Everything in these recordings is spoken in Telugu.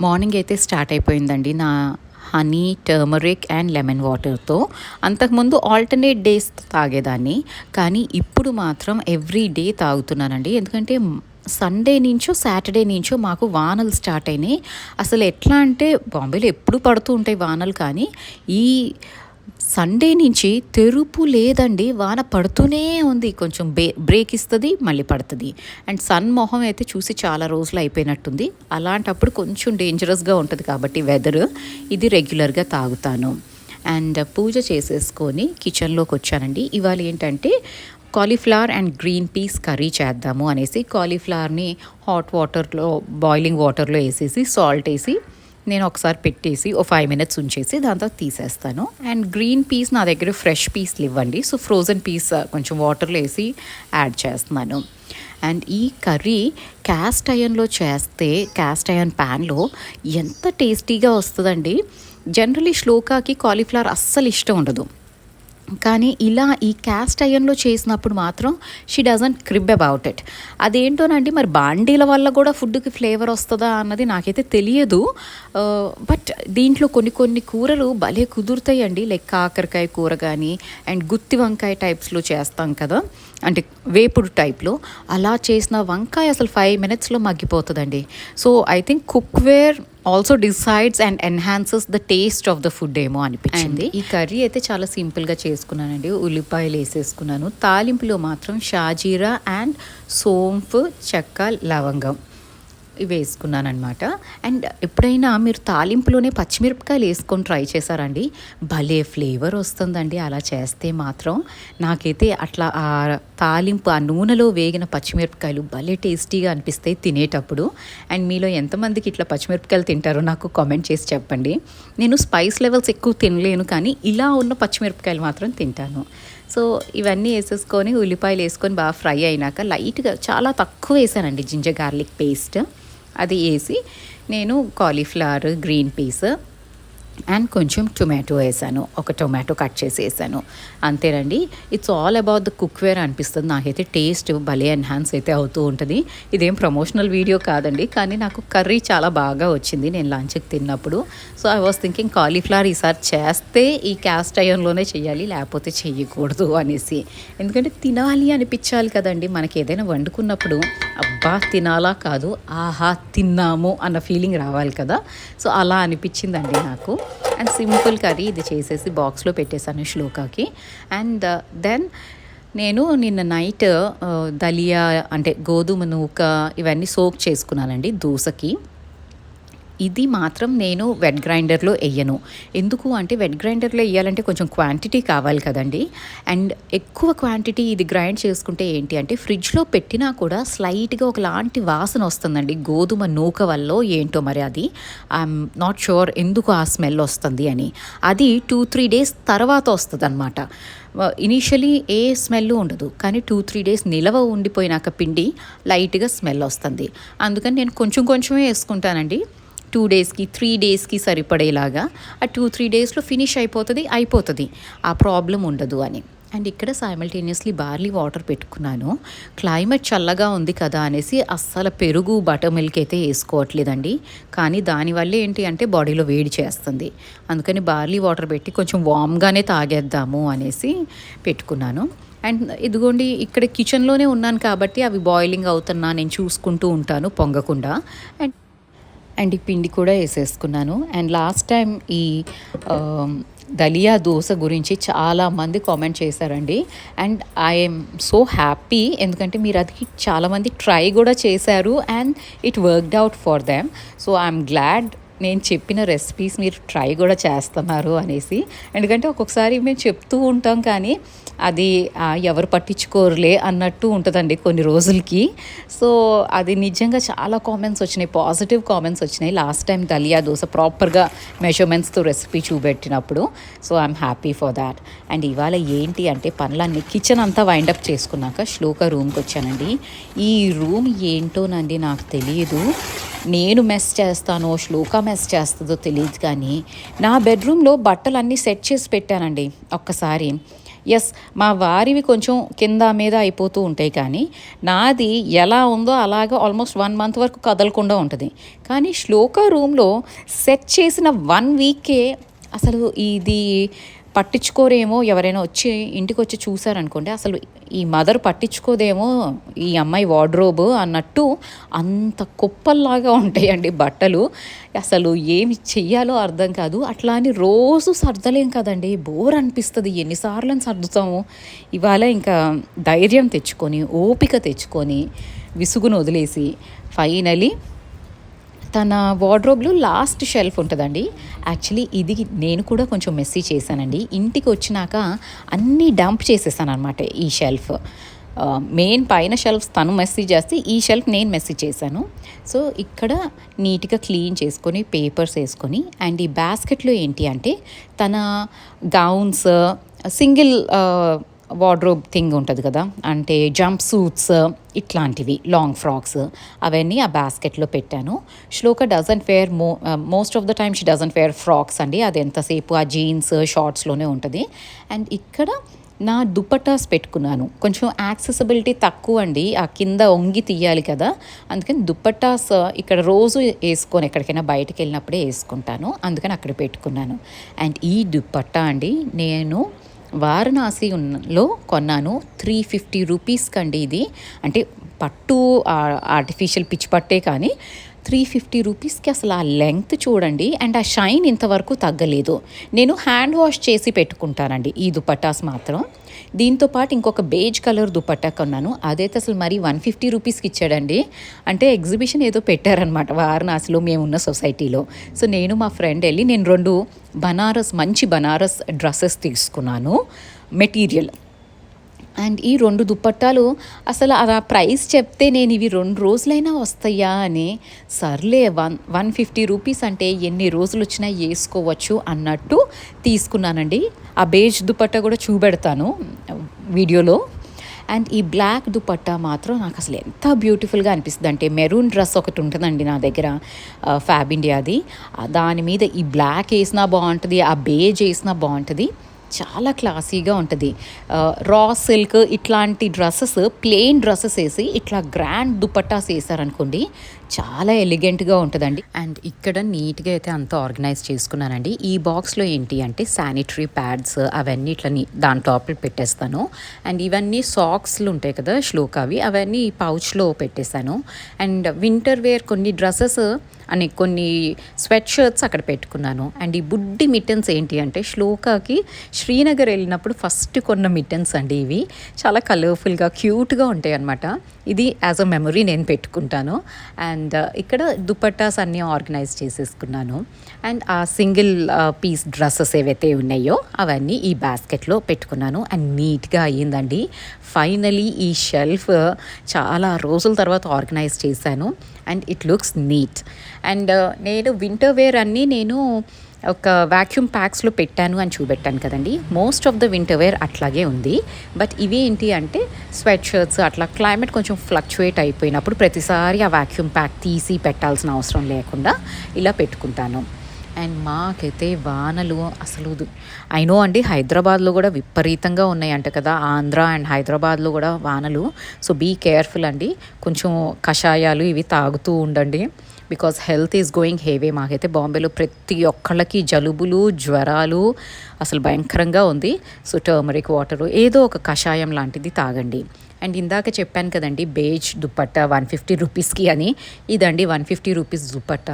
మార్నింగ్ అయితే స్టార్ట్ అయిపోయిందండి నా హనీ టర్మరిక్ అండ్ లెమన్ వాటర్తో. అంతకుముందు ఆల్టర్నేట్ డేస్ తాగేదాన్ని కానీ ఇప్పుడు మాత్రం ఎవ్రీ డే తాగుతున్నానండి. ఎందుకంటే సండే నుంచో సాటర్డే నుంచో మాకు వానలు స్టార్ట్ అయినాయి. అసలు ఎట్లా అంటే బాంబేలో ఎప్పుడు పడుతూ ఉంటాయి వానలు కానీ ఈ సండే నుంచి తెరుపు లేదండి. వాన పడుతూనే ఉంది. కొంచెం బే బ్రేక్ ఇస్తుంది మళ్ళీ పడుతుంది. అండ్ సన్ మొహం అయితే చూసి చాలా రోజులు అయిపోయినట్టుంది. అలాంటప్పుడు కొంచెం డేంజరస్గా ఉంటుంది కాబట్టి వెదర్ ఇది రెగ్యులర్గా తాగుతాను. అండ్ పూజ చేసేసుకొని కిచెన్లోకి వచ్చానండి. ఇవాళ ఏంటంటే cauliflower and green peas curry చేద్దాము అనేసి కాలీఫ్లవర్ని హాట్ వాటర్లో బాయిలింగ్ వాటర్లో వేసేసి సాల్ట్ వేసి నేను ఒకసారి పెట్టేసి ఓ ఫైవ్ మినిట్స్ ఉంచేసి దాంతో తీసేస్తాను. అండ్ గ్రీన్ పీస్ నా దగ్గర ఫ్రెష్ పీస్లు ఇవ్వండి సో ఫ్రోజన్ పీస్ కొంచెం వాటర్లో వేసి యాడ్ చేస్తున్నాను. అండ్ ఈ కర్రీ క్యాస్ట్ అయన్లో చేస్తే క్యాస్ట్ అయన్ ప్యాన్లో ఎంత టేస్టీగా వస్తుందండి. జనరలీ శ్లోకాకి కాలీఫ్లవర్ అస్సలు ఇష్టం ఉండదు. కానీ ఇలా ఈ క్యాస్ట్ అయన్లో చేసినప్పుడు మాత్రం she doesn't crib about it అదేంటోనండి మరి బాండీల వల్ల కూడా ఫుడ్కి ఫ్లేవర్ వస్తుందా అన్నది నాకైతే తెలియదు. బట్ దీంట్లో కొన్ని కొన్ని కూరలు భలే కుదురుతాయండి. లైక్ కాకరకాయ కూర కానీ అండ్ గుత్తి వంకాయ టైప్స్లో చేస్తాం కదా. అంటే వేపుడు టైప్లో అలా చేసిన వంకాయ అసలు ఫైవ్ మినిట్స్లో మగ్గిపోతుందండి. So I think cookware also decides and enhances the taste of the food ఏమో అనిపించింది. ఈ కర్రీ అయితే చాలా సింపుల్గా చేసుకున్నానండి. ఉల్లిపాయలు వేసేసుకున్నాను. తాలింపులో మాత్రం షాజీరా అండ్ సోంపు చెక్క లవంగం. ఇవి వేసుకున్నాను అనమాట అండ్ ఎప్పుడైనా మీరు తాలింపులోనే పచ్చిమిరపకాయలు వేసుకొని ట్రై చేశారండి? భలే ఫ్లేవర్ వస్తుందండి అలా చేస్తే మాత్రం. నాకైతే అట్లా ఆ తాలింపు ఆ నూనెలో వేగిన పచ్చిమిరపకాయలు భలే టేస్టీగా అనిపిస్తాయి తినేటప్పుడు. అండ్ మీలో ఎంతమందికి ఇట్లా పచ్చిమిరపకాయలు తింటారో నాకు కామెంట్ చేసి చెప్పండి. నేను స్పైస్ లెవెల్స్ ఎక్కువ తినలేను కానీ ఇలా ఉన్న పచ్చిమిరపకాయలు మాత్రం తింటాను. సో ఇవన్నీ వేసేసుకొని ఉల్లిపాయలు వేసుకొని బాగా ఫ్రై అయినాక లైట్గా చాలా తక్కువ వేసానండి జింజర్ గార్లిక్ పేస్ట్. అది వేసి నేను కాలీఫ్లవర్ గ్రీన్ పీస్ అండ్ కొంచెం టొమాటో వేసాను. ఒక టొమాటో కట్ చేసి వేసాను. అంతేనండి. It's all about the cookware అనిపిస్తుంది. నాకైతే టేస్ట్ భలే ఎన్హాన్స్ అయితే అవుతూ ఉంటుంది. ఇదేం ప్రమోషనల్ వీడియో కాదండి. కానీ నాకు కర్రీ చాలా బాగా వచ్చింది. నేను లంచ్కి తిన్నప్పుడు. So I was thinking cauliflower ఈసారి చేస్తే ఈ క్యాస్ట్ అయన్లోనే చేయాలి. లేకపోతే చేయకూడదు అనేసి. ఎందుకంటే తినాలి అనిపించాలి కదండి. మనకి ఏదైనా వండుకున్నప్పుడు అబ్బా తినాలా కాదు ఆహా తిన్నాము అన్న ఫీలింగ్ రావాలి కదా. సో అలా అనిపించిందండి నాకు. అండ్ సింపుల్ కర్రీ ఇది చేసేసి బాక్స్లో పెట్టేశాను శ్లోకాకి. అండ్ దెన్ uh, నేను నిన్న నైట్ uh, దలియా అంటే గోధుమ నూక ఇవన్నీ సోక్ చేసుకున్నానండి దోసకి ఇది మాత్రం నేను వెట్ గ్రైండర్లో వేయను ఎందుకు అంటే వెట్ గ్రైండర్లో వేయాలంటే కొంచెం క్వాంటిటీ కావాలి కదండి. అండ్ ఎక్కువ క్వాంటిటీ ఇది గ్రైండ్ చేసుకుంటే ఏంటి అంటే ఫ్రిడ్జ్లో పెట్టినా కూడా స్లైట్గా ఒకలాంటి వాసన వస్తుందండి. గోధుమ నూక వల్ల ఏంటో మరి అది. ఐఎమ్ నాట్ షూర్ ఎందుకు ఆ స్మెల్ వస్తుంది అని. అది టూ త్రీ డేస్ తర్వాత వస్తుంది అనమాట ఇనీషియలీ ఏ స్మెల్ ఉండదు. కానీ టూ త్రీ డేస్ నిలవ ఉండిపోయినాక పిండి లైట్గా స్మెల్ వస్తుంది. అందుకని నేను కొంచెం కొంచెమే వేసుకుంటానండి. టూ డేస్కి త్రీ డేస్కి సరిపడేలాగా ఆ టూ త్రీ డేస్లో ఫినిష్ అయిపోతుంది అయిపోతుంది. ఆ ప్రాబ్లం ఉండదు అని. అండ్ ఇక్కడ సైమల్టేనియస్లీ బార్లీ వాటర్ పెట్టుకున్నాను. క్లైమేట్ చల్లగా ఉంది కదా అనేసి అస్సలు పెరుగు బటర్ మిల్క్ అయితే వేసుకోవట్లేదండి. కానీ దానివల్ల ఏంటి అంటే బాడీలో వేడి చేస్తుంది. అందుకని బార్లీ వాటర్ పెట్టి కొంచెం వామ్గానే తాగేద్దాము అనేసి పెట్టుకున్నాను. అండ్ ఇదిగోండి ఇక్కడ కిచెన్లోనే ఉన్నాను కాబట్టి అవి బాయిలింగ్ అవుతున్నా నేను చూసుకుంటూ ఉంటాను పొంగకుండా. అండ్ అండ్ ఈ పిండి కూడా వేసేసుకున్నాను. అండ్ లాస్ట్ టైం ఈ దలియా దోశ గురించి చాలామంది కామెంట్ చేశారండి. అండ్ ఐఎమ్ సో హ్యాపీ ఎందుకంటే మీరు అది చాలామంది ట్రై కూడా చేశారు and it worked out for them. So I'm glad నేను చెప్పిన రెసిపీస్ మీరు ట్రై కూడా చేస్తున్నారు అనేసి. ఎందుకంటే ఒక్కొక్కసారి మేము చెప్తూ ఉంటాం కానీ అది ఎవరు పట్టించుకోరులే అన్నట్టు ఉంటుందండి కొన్ని రోజులకి. సో అది నిజంగా చాలా కామెంట్స్ వచ్చినాయి పాజిటివ్ కామెంట్స్ వచ్చినాయి. లాస్ట్ టైం దలియా దోశ ప్రాపర్గా మెజర్మెంట్స్తో recipe చూపెట్టినప్పుడు. So I'm happy for that and ఇవాళ ఏంటి అంటే పనులన్నీ కిచెన్ అంతా వైండప్ చేసుకున్నాక శ్లోక రూమ్కి వచ్చానండి. ఈ రూమ్ ఏంటోనండి నాకు తెలియదు నేను మెస్ చేస్తానో శ్లోక మెస్ చేస్తుందో తెలియదు కానీ నా బెడ్రూమ్లో బట్టలన్నీ సెట్ చేసి పెట్టానండి ఒక్కసారి. ఎస్ మా వారివి కొంచెం కింద మీద అయిపోతూ ఉంటాయి కానీ నాది ఎలా ఉందో అలాగా ఆల్మోస్ట్ వన్ మంత్ వరకు కదలకుండా ఉంటుంది. కానీ శ్లోక రూమ్లో సెట్ చేసిన వన్ వీకే అసలు ఇది పట్టించుకోరేమో ఎవరైనా వచ్చి ఇంటికి వచ్చి చూసారనుకోండి అసలు ఈ మదర్ పట్టించుకోదేమో ఈ అమ్మాయి వార్డ్రోబ్ అన్నట్టు అంత కుప్పల్లాగా ఉంటాయండి బట్టలు. అసలు ఏమి చెయ్యాలో అర్థం కాదు. అట్లా అని రోజు సర్దలేం కదండి బోర్ అనిపిస్తుంది ఎన్నిసార్లు సర్దుతాము. ఇవాళ ఇంకా ధైర్యం తెచ్చుకొని ఓపిక తెచ్చుకొని విసుగును వదిలేసి ఫైనలీ తన వార్డ్రోబ్లో లాస్ట్ షెల్ఫ్ ఉంటుందండి. యాక్చువల్లీ ఇది నేను కూడా కొంచెం మెస్సీ చేశానండి. ఇంటికి వచ్చినాక అన్నీ డంప్ చేసేసాను అనమాట ఈ షెల్ఫ్. మెయిన్ పైన షెల్ఫ్స్ తను మెస్సీ చేస్తే ఈ షెల్ఫ్ నేను మెస్సీ చేశాను. సో ఇక్కడ నీట్గా క్లీన్ చేసుకొని పేపర్స్ వేసుకొని అండ్ ఈ బాస్కెట్లో ఏంటి అంటే తన గౌన్స్ సింగిల్ వార్డ్రోబ్ థింగ్ ఉంటుంది కదా? అంటే జంప్ సూట్స్ ఇట్లాంటివి లాంగ్ ఫ్రాక్స్ అవన్నీ ఆ బాస్కెట్లో పెట్టాను. Shloka doesn't wear mo most of the time she doesn't wear frocks అండి. అది ఎంతసేపు ఆ జీన్స్ షార్ట్స్లోనే ఉంటుంది. అండ్ ఇక్కడ నా దుపటాస్ పెట్టుకున్నాను. కొంచెం యాక్సెసిబిలిటీ తక్కువ అండి. ఆ కింద వంగి తీయాలి కదా. అందుకని దుపటాస్ ఇక్కడ రోజు వేసుకొని ఎక్కడికైనా బయటకు వెళ్ళినప్పుడే వేసుకుంటాను. అందుకని అక్కడ పెట్టుకున్నాను. అండ్ ఈ దుపట్టా అండి నేను వారణాసిలో కొన్నాను. త్రీ ఫిఫ్టీ రూపీస్ కండి ఇది. అంటే పట్టు ఆర్టిఫిషియల్ పిచ్చి పట్టే కానీ త్రీ ఫిఫ్టీ రూపీస్కి అసలు ఆ లెంగ్త్ చూడండి అండ్ ఆ షైన్ ఇంతవరకు తగ్గలేదు. నేను హ్యాండ్ వాష్ చేసి పెట్టుకుంటానండి ఈ దుపట్టాస్ మాత్రం. దీంతో పాటు ఇంకొక బేజ్ కలర్ దుపట్టా కొన్నాను. అదైతే అసలు మరి వన్ ఫిఫ్టీ రూపీస్కి ఇచ్చాడండి. అంటే ఎగ్జిబిషన్ ఏదో పెట్టారనమాట వారణాసిలో మేమున్న సొసైటీలో సో నేను మా ఫ్రెండ్ వెళ్ళి నేను రెండు బనారస్ మంచి బనారస్ డ్రెస్సెస్ తీసుకున్నాను. మెటీరియల్ అండ్ ఈ రెండు దుప్పట్టాలు అసలు ఆ ప్రైస్ చెప్తే నేను ఇవి రెండు రోజులైనా వస్తాయా అని సర్లే వన్ వన్ ఫిఫ్టీ రూపీస్ అంటే ఎన్ని రోజులు వచ్చినా వేసుకోవచ్చు అన్నట్టు తీసుకున్నానండి. ఆ బేజ్ దుప్పట్ట కూడా చూపెడతాను వీడియోలో. అండ్ ఈ బ్లాక్ దుపట్టా మాత్రం నాకు అసలు ఎంత బ్యూటిఫుల్గా అనిపిస్తుంది అంటే మెరూన్ డ్రెస్ ఒకటి ఉంటుందండి నా దగ్గర ఫ్యాబ్ ఇండియాది. దాని మీద ఈ బ్లాక్ వేసినా బాగుంటుంది ఆ బేజ్ వేసినా బాగుంటుంది. చాలా క్లాసీగా ఉంటుంది. రా సిల్క్ ఇట్లాంటి డ్రెస్సెస్ ప్లెయిన్ డ్రెస్సెస్ వేసి ఇట్లా గ్రాండ్ దుపట్టాస్ వేసారనుకోండి చాలా ఎలిగెంట్గా ఉంటుందండి. అండ్ ఇక్కడ నీట్గా అయితే అంతా ఆర్గనైజ్ చేసుకున్నానండి. ఈ బాక్స్లో ఏంటి అంటే శానిటరీ ప్యాడ్స్ అవన్నీ ఇట్లా దాని టాప్లో పెట్టేస్తాను. అండ్ ఇవన్నీ సాక్స్లు ఉంటాయి కదా శ్లోకావి అవన్నీ ఈ పౌచ్లో పెట్టేశాను. అండ్ వింటర్ వేర్ కొన్ని డ్రెస్సెస్ అని కొన్ని స్వెట్ షర్ట్స్ అక్కడ పెట్టుకున్నాను. అండ్ ఈ బుడ్డి మిట్టన్స్ ఏంటి అంటే శ్లోకాకి శ్రీనగర్ వెళ్ళినప్పుడు ఫస్ట్ కొన్న మిట్టన్స్ అండి ఇవి. చాలా కలర్ఫుల్గా క్యూట్గా ఉంటాయి అనమాట ఇది యాజ్ అ మెమరీ నేను పెట్టుకుంటాను. అండ్ అండ్ ఇక్కడ దుపట్టాస్ అన్నీ ఆర్గనైజ్ చేసేసుకున్నాను. అండ్ ఆ సింగిల్ పీస్ డ్రెస్సెస్ ఏవైతే ఉన్నాయో అవన్నీ ఈ బాస్కెట్లో పెట్టుకున్నాను. అండ్ నీట్గా అయ్యిందండి. ఫైనలీ ఈ షెల్ఫ్ చాలా రోజుల తర్వాత ఆర్గనైజ్ చేశాను. And it looks neat. And నేను వింటర్ వేర్ అన్నీ నేను ఒక వ్యాక్యూమ్ ప్యాక్స్లో పెట్టాను అని చూపెట్టాను కదండి. Most of the winter wear అట్లాగే ఉంది. బట్ ఇవి ఏంటి అంటే స్వెట్ షర్ట్స్ అట్లా క్లైమేట్ కొంచెం ఫ్లక్చువేట్ అయిపోయినప్పుడు ప్రతిసారి ఆ వ్యాక్యూమ్ ప్యాక్ తీసి పెట్టాల్సిన అవసరం లేకుండా ఇలా పెట్టుకుంటాను. అండ్ మాకైతే వానలు అసలు అయినో అండి హైదరాబాద్లో కూడా విపరీతంగా ఉన్నాయంట కదా. ఆంధ్ర అండ్ హైదరాబాద్లో కూడా వానలు. సో బీ కేర్ఫుల్ అండి. కొంచెం కషాయాలు ఇవి తాగుతూ ఉండండి. Because health is going haywire మాకైతే బాంబేలో ప్రతి ఒక్కళ్ళకి జలుబులు జ్వరాలు అసలు భయంకరంగా ఉంది. సో టర్మరిక్ వాటరు ఏదో ఒక కషాయం లాంటిది తాగండి. అండ్ ఇందాక చెప్పాను కదండి బేజ్ దుప్పట్ట వన్ ఫిఫ్టీ రూపీస్కి అని. ఇదండి వన్ ఫిఫ్టీ రూపీస్ దుప్పట్ట.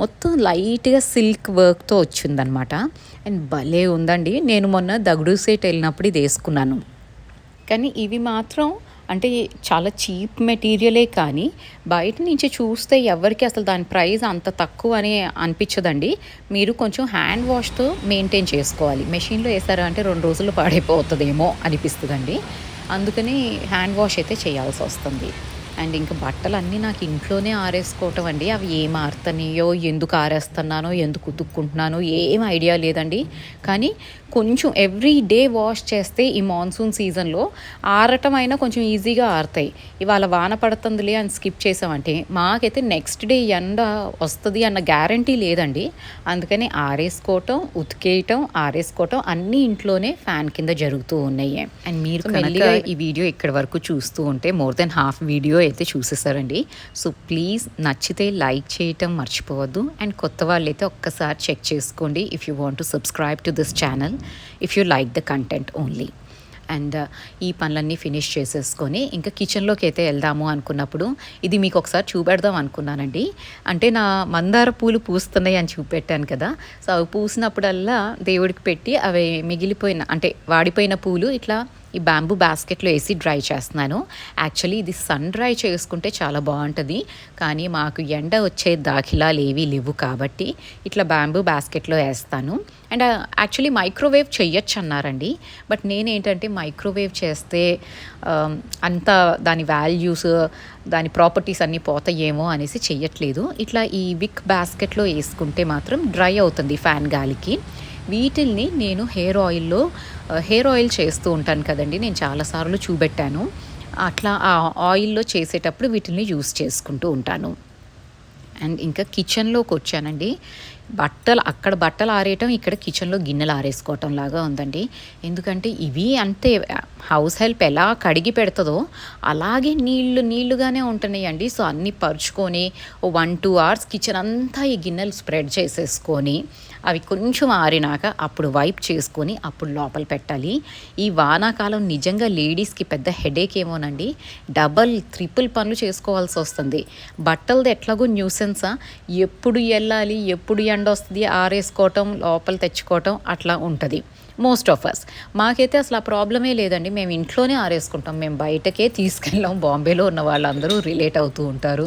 మొత్తం లైట్గా సిల్క్ వర్క్తో వచ్చిందనమాట అండ్ భలే ఉందండి. నేను మొన్న దగుడు సేట్ వెళ్ళినప్పుడు ఇది వేసుకున్నాను. కానీ ఇవి మాత్రం అంటే చాలా చీప్ మెటీరియలే కానీ బయట నుంచి చూస్తే ఎవరికి అసలు దాని ప్రైస్ అంత తక్కువ అని అనిపించదండి. మీరు కొంచెం హ్యాండ్ వాష్తో మెయింటైన్ చేసుకోవాలి. మెషిన్లో వేసారా అంటే రెండు రోజులు పాడైపోతుందేమో అనిపిస్తుందండి. అందుకని హ్యాండ్ వాష్ అయితే చేయాల్సి వస్తుంది. అండ్ ఇంకా బట్టలు అన్నీ నాకు ఇంట్లోనే ఆరేసుకోవటం అండి. అవి ఏం ఆరుతున్నాయో ఎందుకు ఆరేస్తున్నానో ఎందుకు ఉతుక్కుంటున్నానో ఏం ఐడియా లేదండి. కానీ కొంచెం ఎవ్రీ డే వాష్ చేస్తే ఈ మాన్సూన్ సీజన్లో ఆరటం అయినా కొంచెం ఈజీగా ఆరుతాయి. ఇవాళ వాన పడుతుందిలే అని స్కిప్ చేసామంటే మాకైతే నెక్స్ట్ డే ఎండ వస్తుంది అన్న గ్యారంటీ లేదండి. అందుకని ఆరేసుకోవటం ఉతికేయటం ఆరేసుకోవటం అన్నీ ఇంట్లోనే ఫ్యాన్ కింద జరుగుతూ ఉన్నాయి. అండ్ మీరు మెల్లిగా ఈ వీడియో ఇక్కడ వరకు చూస్తూ ఉంటే మోర్ దెన్ హాఫ్ వీడియో అయితే చూసేసారండి. సో ప్లీజ్ నచ్చితే లైక్ చేయటం మర్చిపోవద్దు. అండ్ కొత్త వాళ్ళైతే ఒక్కసారి చెక్ చేసుకోండి. If you want to subscribe to this channel if you like the content only and ఈ పనులన్నీ ఫినిష్ చేసేసుకొని ఇంకా కిచెన్లోకి అయితే వెళ్దాము అనుకున్నప్పుడు ఇది మీకు ఒకసారి చూపెడదాం అనుకున్నానండి. అంటే నా మందార పూలు పూస్తున్నాయి అని చూపెట్టాను కదా. సో అవి పూసినప్పుడల్లా దేవుడికి పెట్టి అవి మిగిలిపోయిన అంటే వాడిపోయిన పూలు ఇట్లా ఈ బ్యాంబూ బాస్కెట్లో వేసి డ్రై చేస్తున్నాను. యాక్చువల్లీ ఇది సన్ డ్రై చేసుకుంటే చాలా బాగుంటుంది. కానీ మాకు ఎండ వచ్చే దాఖిలాలు ఏవీ లేవు కాబట్టి ఇట్లా బ్యాంబూ బాస్కెట్లో వేస్తాను. అండ్ యాక్చువల్లీ మైక్రోవేవ్ చెయ్యొచ్చు అన్నారండి. బట్ నేనేంటంటే మైక్రోవేవ్ చేస్తే um, అంత దాని వాల్యూస్ దాని ప్రాపర్టీస్ అన్నీ పోతాయేమో అనేసి చెయ్యట్లేదు ఇట్లా ఈ విక్ బాస్కెట్లో వేసుకుంటే మాత్రం డ్రై అవుతుంది ఫ్యాన్ గాలికి. వీటిల్ని నేను హెయిర్ ఆయిల్లో హెయిర్ ఆయిల్ చేస్తూ ఉంటాను కదండి. నేను చాలాసార్లు చూపెట్టాను. అట్లా ఆ ఆయిల్లో చేసేటప్పుడు వీటిని యూస్ చేసుకుంటూ ఉంటాను. అండ్ ఇంకా కిచెన్లోకి వచ్చానండి బట్టలు అక్కడ బట్టలు ఆరేయటం ఇక్కడ కిచెన్లో గిన్నెలు ఆరేసుకోవటం లాగా ఉందండి. ఎందుకంటే ఇవి అంతే హౌస్ హెల్ప్ ఎలా కడిగి పెడుతుందో అలాగే నీళ్ళు నీళ్ళుగానే ఉంటున్నాయండి. సో అన్నీ పరుచుకొని వన్ టూ అవర్స్ కిచెన్ అంతా ఈ గిన్నెలు స్ప్రెడ్ చేసేసుకొని అవి కొంచెం ఆరినాక అప్పుడు వైప్ చేసుకొని అప్పుడు లోపల పెట్టాలి. ఈ వానాకాలం నిజంగా లేడీస్కి పెద్ద హెడేక్ ఏమోనండి. డబల్ ట్రిపుల్ పనులు చేసుకోవాల్సి వస్తుంది. బట్టలది ఎట్లాగో న్యూసెన్సా. ఎప్పుడు వెళ్ళాలి ఎప్పుడు ఎండ వస్తుంది ఆరేసుకోవటం లోపల తెచ్చుకోవటం అట్లా ఉంటుంది. మోస్ట్ ఆఫ్ అస్ మాకైతే అసలు ఆ ప్రాబ్లమే లేదండి. మేము ఇంట్లోనే ఆరేసుకుంటాం. మేము బయటకే తీసుకెళ్ళాం. బాంబేలో ఉన్న వాళ్ళందరూ రిలేట్ అవుతూ ఉంటారు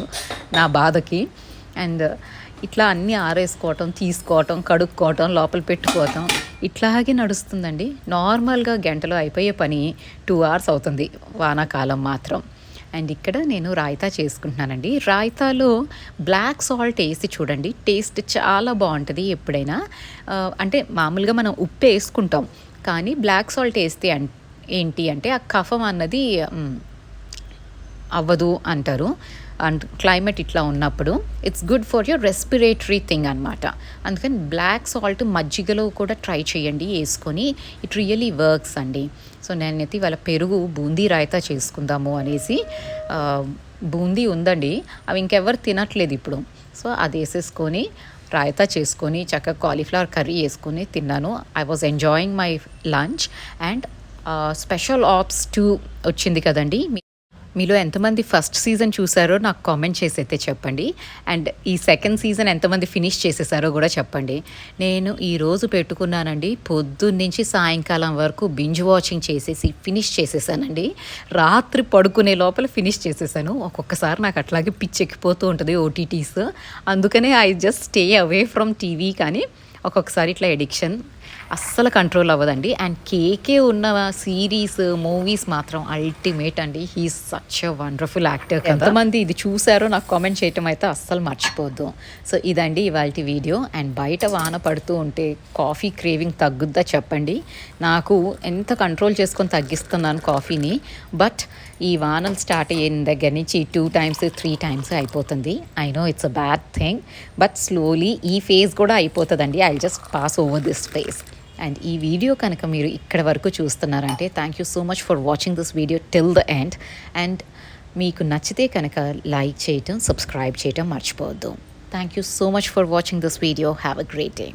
నా బాధకి. అండ్ ఇట్లా అన్నీ ఆరేసుకోవటం తీసుకోవటం కడుక్కోవటం లోపల పెట్టుకోవటం ఇట్లాగే నడుస్తుందండి. నార్మల్గా గంటలో అయిపోయే పని టూ అవర్స్ అవుతుంది. వానాకాలం మాత్రం. అండ్ ఇక్కడ నేను రాయితా చేసుకుంటున్నానండి. రాయితాలో బ్లాక్ సాల్ట్ వేసి చూడండి. టేస్ట్ చాలా బాగుంటుంది ఎప్పుడైనా. అంటే మామూలుగా మనం ఉప్పు వేసుకుంటాం. కానీ బ్లాక్ సాల్ట్ వేస్తే ఏంటి అంటే ఆ కఫం అన్నది అవ్వదు అంటారు. అండ్ క్లైమేట్ ఇట్లా ఉన్నప్పుడు it's good for your respiratory thing అనమాట అందుకని బ్లాక్ సాల్ట్ మజ్జిగలో కూడా ట్రై చేయండి వేసుకొని ఇట్ రియలీ వర్క్స్ అండి. సో నేనైతే వాళ్ళ పెరుగు బూందీ రాయితా చేసుకుందాము అనేసి బూందీ ఉందండి. అవి ఇంకెవరు తినట్లేదు ఇప్పుడు. సో అది వేసేసుకొని రాయితా చేసుకొని చక్కగా కాలీఫ్లవర్ కర్రీ వేసుకొని తిన్నాను. I was enjoying my lunch and special ops too వచ్చింది కదండి. మీలో ఎంతమంది ఫస్ట్ సీజన్ చూసారో నాకు కామెంట్ చేసి అయితే చెప్పండి. అండ్ ఈ సెకండ్ సీజన్ ఎంతమంది ఫినిష్ చేసేసారో కూడా చెప్పండి. నేను ఈరోజు పెట్టుకున్నానండి పొద్దున్నుంచి సాయంకాలం వరకు బింజ్ వాచింగ్ చేసేసి ఫినిష్ చేసేసానండి. రాత్రి పడుకునే లోపల ఫినిష్ చేసేసాను. ఒక్కొక్కసారి నాకు అట్లాగే పిచ్చెక్కిపోతూ ఉంటుంది ఓటీటీస్ అందుకనే I just stay away from TV కానీ ఒక్కొక్కసారి ఇట్లా ఎడిక్షన్ అస్సలు కంట్రోల్ అవ్వదండి. అండ్ కేకే ఉన్న సిరీస్ మూవీస్ మాత్రం అల్టిమేట్ అండి. He such a wonderful actor ఎంతమంది ఇది చూసారో నాకు కామెంట్ చేయటం అయితే అస్సలు మర్చిపోద్దు. సో ఇదండి ఇవాళ వీడియో. అండ్ బయట వాన పడుతూ ఉంటే కాఫీ క్రేవింగ్ తగ్గుద్దా చెప్పండి. నాకు ఎంత కంట్రోల్ చేసుకొని తగ్గిస్తున్నాను కాఫీని. బట్ ఈ వానలు స్టార్ట్ అయిన దగ్గర నుంచి టూ టైమ్స్ త్రీ టైమ్స్ అయిపోతుంది. I know it's a bad thing but slowly ఈ ఫేజ్ కూడా అయిపోతుందండి. I just pass over this phase and ఈ వీడియో కనుక మీరు ఇక్కడ వరకు చూస్తున్నారంటే thank you so much for watching this video till the end and మీకు నచ్చితే కనుక లైక్ చేయటం సబ్స్క్రైబ్ చేయటం మర్చిపోవద్దు. Thank you so much for watching this video have a great day